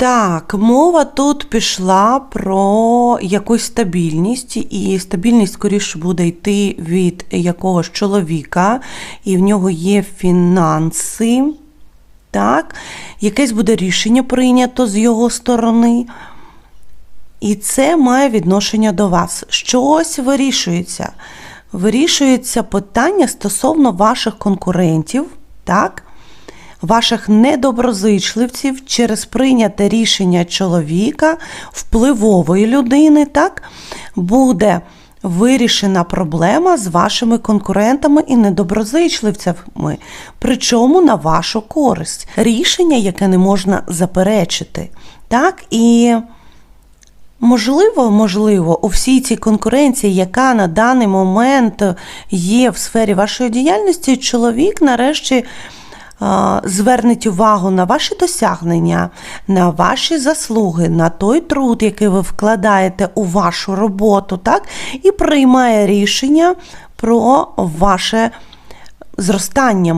Так, мова тут пішла про якусь стабільність, і стабільність скоріше буде йти від якогось чоловіка, і в нього є фінанси. Так, якесь буде рішення прийнято з його сторони. І це має відношення до вас. Щось вирішується. Вирішується питання стосовно ваших конкурентів, так? Ваших недоброзичливців через прийняте рішення чоловіка, впливової людини, так? буде вирішена проблема з вашими конкурентами і недоброзичливцями, причому на вашу користь. Рішення, яке не можна заперечити. Так? І Можливо, можливо, у всій цій конкуренції, яка на даний момент є в сфері вашої діяльності, чоловік нарешті звернеть увагу на ваші досягнення, на ваші заслуги, на той труд, який ви вкладаєте у вашу роботу, так, і приймає рішення про ваше зростання.